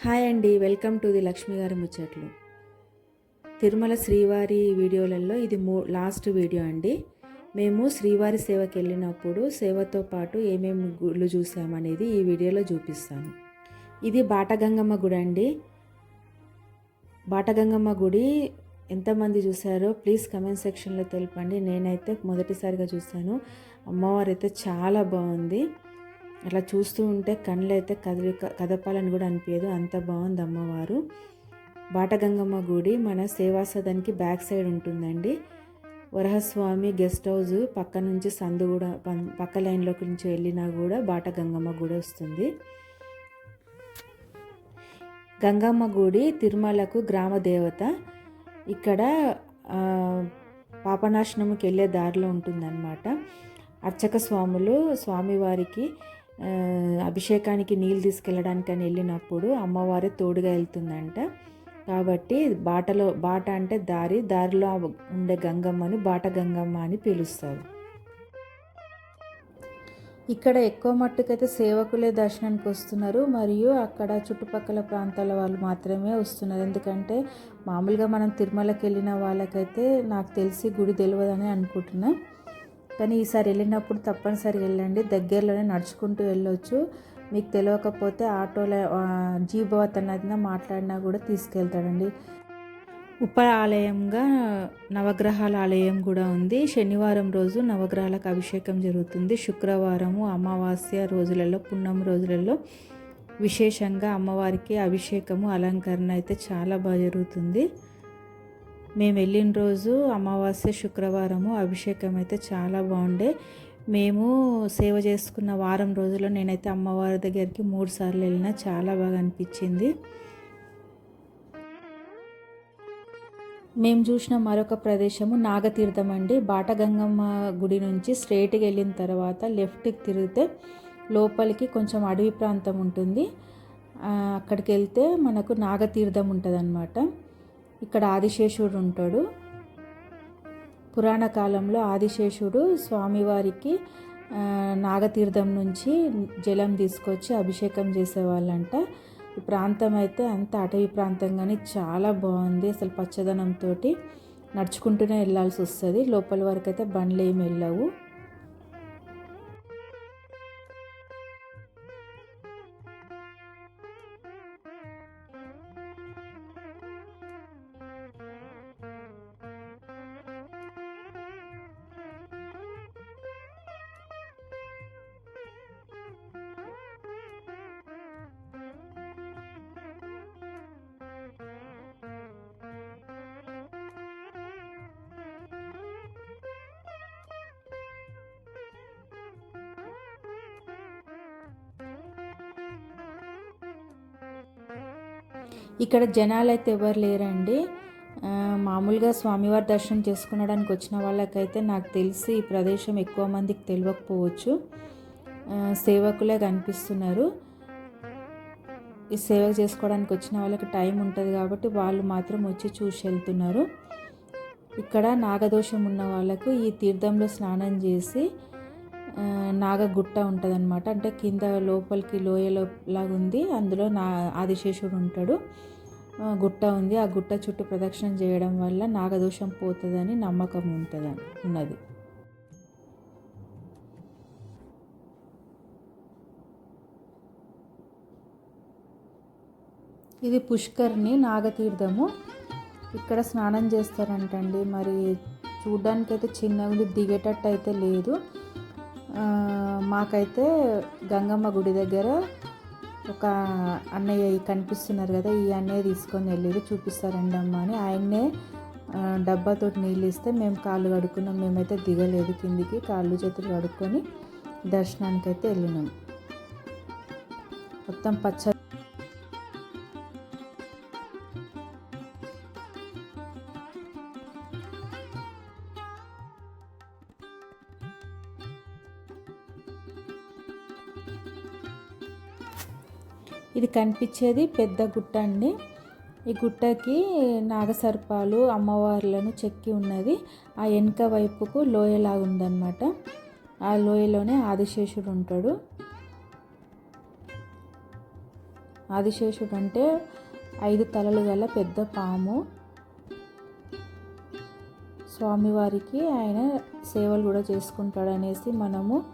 Hi అండి welcome to the Lakshmi గారి ముచ్చట్లు. తిరుమల శ్రీవారి వీడియోలలో ఇది మూ లాస్ట్ వీడియో అండి. మేము శ్రీవారి సేవకి వెళ్ళినప్పుడు సేవతో పాటు ఏమేమి గుళ్ళు చూసామనేది ఈ వీడియోలో చూపిస్తాను. ఇది బాటగంగమ్మ గుడి అండి. బాటగంగమ్మ గుడి ఎంతమంది చూసారో ప్లీజ్ కమెంట్ సెక్షన్లో తెలపండి. నేనైతే మొదటిసారిగా చూశాను. అమ్మవారు అయితే చాలా బాగుంది. అట్లా చూస్తూ ఉంటే కళ్ళైతే కదిలి కదపాలని కూడా అనిపించదు అంత బాగుంది అమ్మవారు. బాటగంగమ్మ గుడి మన సేవాసదానికి బ్యాక్ సైడ్ ఉంటుందండి. వరహస్వామి గెస్ట్ హౌస్ పక్క నుంచి సందు కూడా పం- పక్క లైన్లోకి నుంచి వెళ్ళినా కూడా బాటగంగమ్మ గుడి వస్తుంది. గంగమ్మ గుడి తిరుమలకు గ్రామ దేవత. ఇక్కడ పాపనాశనంకి వెళ్ళే దారిలో ఉంటుందన్నమాట. అర్చక స్వాములు స్వామివారికి అభిషేకానికి నీళ్ళు తీసుకెళ్ళడానికి అని వెళ్ళినప్పుడు అమ్మవారే తోడుగా వెళ్తుందంట. కాబట్టి బాటలో బాట అంటే దారి దారిలో ఉండే గంగమ్మని బాట గంగమ్మ అని పిలుస్తారు. ఇక్కడ ఎక్కువ మట్టుకైతే సేవకులే దర్శనానికి వస్తున్నారు. మరియు అక్కడ చుట్టుపక్కల ప్రాంతాల వాళ్ళు మాత్రమే వస్తున్నారు. ఎందుకంటే మామూలుగా మనం తిరుమలకి వెళ్ళిన వాళ్ళకైతే నాకు తెలిసి గుడి తెలియదని అనుకుంటున్నాను కానీ ఈసారి వెళ్ళినప్పుడు తప్పనిసరి వెళ్ళండి. దగ్గరలోనే నడుచుకుంటూ వెళ్ళొచ్చు. మీకు తెలియకపోతే ఆటోలో జీబో జీభవత్ మాట్లాడినా కూడా తీసుకెళ్తాడండి. ఉప ఆలయంగా నవగ్రహాల ఆలయం కూడా ఉంది. శనివారం రోజు నవగ్రహాలకు అభిషేకం జరుగుతుంది. శుక్రవారము అమావాస్య రోజులలో పున్నం రోజులలో విశేషంగా అమ్మవారికి అభిషేకము అలంకరణ అయితే చాలా బాగా జరుగుతుంది. మేము వెళ్ళిన రోజు అమావాస్య శుక్రవారము అభిషేకం అయితే చాలా బాగుండే. మేము సేవ చేసుకున్న వారం రోజుల్లో నేనైతే అమ్మవారి దగ్గరికి మూడు సార్లు వెళ్ళినా చాలా బాగా అనిపించింది. మేము చూసిన మరొక ప్రదేశము నాగతీర్థం అండి. బాటగంగమ్మ గుడి నుంచి స్ట్రేట్కి వెళ్ళిన తర్వాత లెఫ్ట్కి తిరిగితే లోపలికి కొంచెం అడవి ప్రాంతం ఉంటుంది. అక్కడికి వెళ్తే మనకు నాగతీర్థం ఉంటుంది ఇక్కడ ఆదిశేషుడు ఉంటాడు. పురాణ కాలంలో ఆదిశేషుడు స్వామివారికి నాగతీర్థం నుంచి జలం తీసుకొచ్చి అభిషేకం చేసేవాళ్ళంట. ఈ ప్రాంతం అయితే అంత అటవీ ప్రాంతం కానీ చాలా బాగుంది అసలు పచ్చదనంతో నడుచుకుంటూనే వెళ్ళాల్సి వస్తుంది. లోపల వరకు అయితే బండ్లు ఏమి వెళ్ళవు. ఇక్కడ జనాలు అయితే ఎవరు లేరండి. మామూలుగా స్వామివారి దర్శనం చేసుకునడానికి వచ్చిన వాళ్ళకైతే నాకు తెలిసి ఈ ప్రదేశం ఎక్కువ మందికి తెలియకపోవచ్చు. సేవకులే కనిపిస్తున్నారు. ఈ సేవ చేసుకోవడానికి వచ్చిన వాళ్ళకి టైం ఉంటుంది కాబట్టి వాళ్ళు మాత్రం వచ్చి చూసి వెళ్తున్నారు. ఇక్కడ నాగదోషం ఉన్న వాళ్ళకు ఈ తీర్థంలో స్నానం చేసి నాగగుట్ట ఉంటుందన్నమాట. అంటే కింద లోపలికి లోయలో లాగా ఉంది. అందులో నా ఆదిశేషుడు ఉంటాడు. గుట్ట ఉంది. ఆ గుట్ట చుట్టూ ప్రదక్షిణం చేయడం వల్ల నాగదోషం పోతుందని నమ్మకం ఉంటుంది ఉన్నది. ఇది పుష్కర్ని నాగతీర్థము. ఇక్కడ స్నానం చేస్తారంటండి. మరి చూడ్డానికైతే చిన్నగా దిగేటట్టు అయితే లేదు. మాకైతే గంగమ్మ గుడి దగ్గర ఒక అన్నయ్య కనిపిస్తున్నారు కదా ఈ అన్నయ్య తీసుకొని వెళ్ళారు చూపిస్తారండి అమ్మ అని. ఆయన్నే డబ్బాతో డబ్బాతోటి నీళ్ళు ఇస్తే మేము కాళ్ళు కడుక్కున్నాం మేమైతే దిగలేదు కిందికి కాళ్ళు చేతులు కడుక్కొని దర్శనానికి అయితే వెళ్ళినాం. మొత్తం పచ్చ ఇది కనిపించేది పెద్ద గుట్ట అండి. ఈ గుట్టకి నాగసర్పాలు అమ్మవార్లను చెక్కి ఉన్నది. ఆ వెనుక వైపుకు లోయలాగా ఉందన్నమాట. ఆ లోయలోనే ఆదిశేషుడు ఉంటాడు. ఆదిశేషుడు అంటే ఐదు తలలు గల పెద్ద పాము. స్వామివారికి ఆయన సేవలు కూడా చేసుకుంటాడనేసి మనము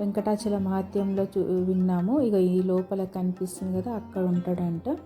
వెంకటాచల మహాత్యంలో చూ విన్నాము. ఇక ఈ లోపల కనిపిస్తుంది కదా అక్కడ ఉంటాడంట.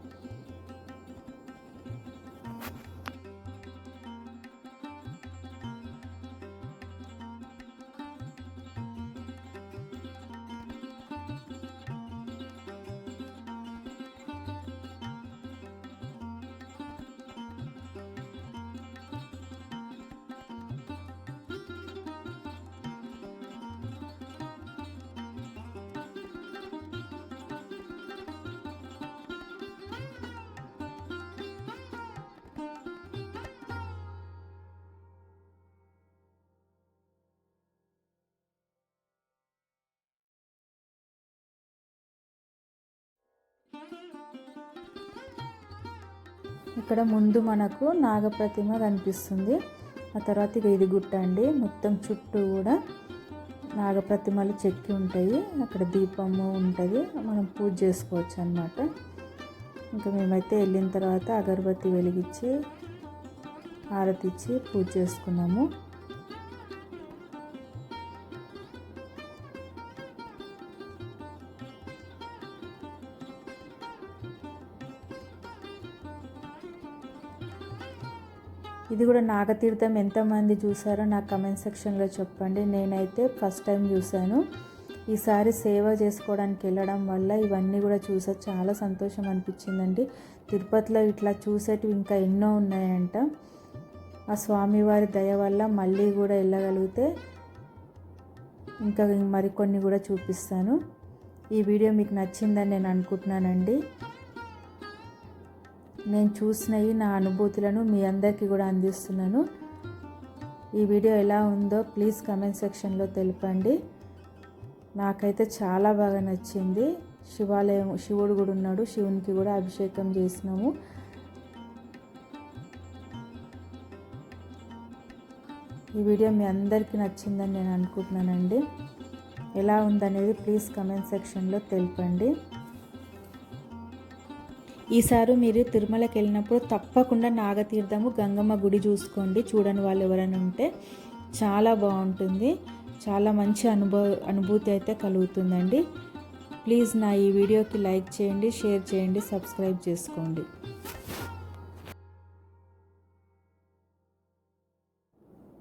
ఇక్కడ ముందు మనకు నాగప్రతిమ కనిపిస్తుంది. ఆ తర్వాత ఇక ఇది గుట్ట అండి. మొత్తం చుట్టూ కూడా నాగప్రతిమలు చెక్కి ఉంటాయి. అక్కడ దీపము ఉంటుంది. మనం పూజ చేసుకోవచ్చు అనమాట ఇంకా మేమైతే వెళ్ళిన తర్వాత అగరబత్తి వెలిగించి హారతి ఇచ్చి పూజ చేసుకున్నాము. ఇది కూడా నాగతీర్థం. ఎంతమంది చూసారో నాకు కమెంట్ సెక్షన్లో చెప్పండి. నేనైతే ఫస్ట్ టైం చూశాను. ఈసారి సేవ చేసుకోవడానికి వెళ్ళడం వల్ల ఇవన్నీ కూడా చూసా. చాలా సంతోషం అనిపించిందండి. తిరుపతిలో ఇట్లా చూసేటివి ఇంకా ఎన్నో ఉన్నాయంట. ఆ స్వామివారి దయ వల్ల మళ్ళీ కూడా వెళ్ళగలిగితే ఇంకా మరికొన్ని కూడా చూపిస్తాను. ఈ వీడియో మీకు నచ్చిందని నేను అనుకుంటున్నానండి. నేను చూసినవి నా అనుభూతులను మీ అందరికీ కూడా అందిస్తున్నాను. ఈ వీడియో ఎలా ఉందో ప్లీజ్ కమెంట్ సెక్షన్లో తెలపండి. నాకైతే చాలా బాగా నచ్చింది. శివాలయం శివుడు కూడా ఉన్నాడు. శివునికి కూడా అభిషేకం చేసినాము. ఈ వీడియో మీ అందరికీ నచ్చిందని నేను అనుకుంటున్నానండి. ఎలా ఉందనేది ప్లీజ్ కమెంట్ సెక్షన్లో తెలపండి. ఈసారి మీరు తిరుమలకి వెళ్ళినప్పుడు తప్పకుండా నాగతీర్థము గంగమ్మ గుడి చూసుకోండి. చూడని వాళ్ళు ఎవరైనా ఉంటే చాలా బాగుంటుంది. చాలా మంచి అనుభవ అనుభూతి అయితే కలుగుతుందండి. ప్లీజ్ నా ఈ వీడియోకి లైక్ చేయండి షేర్ చేయండి సబ్స్క్రైబ్ చేసుకోండి.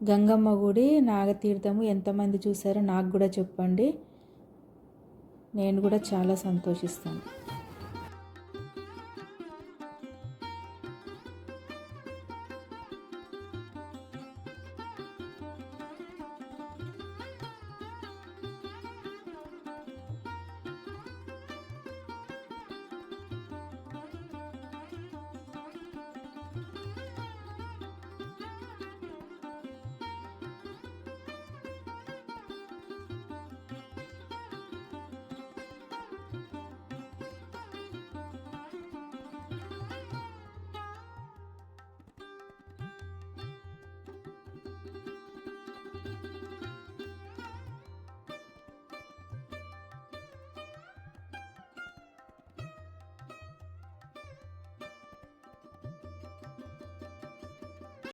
గంగమ్మ గుడి నాగతీర్థము ఎంతమంది చూసారో నాకు కూడా చెప్పండి. నేను కూడా చాలా సంతోషిస్తాను.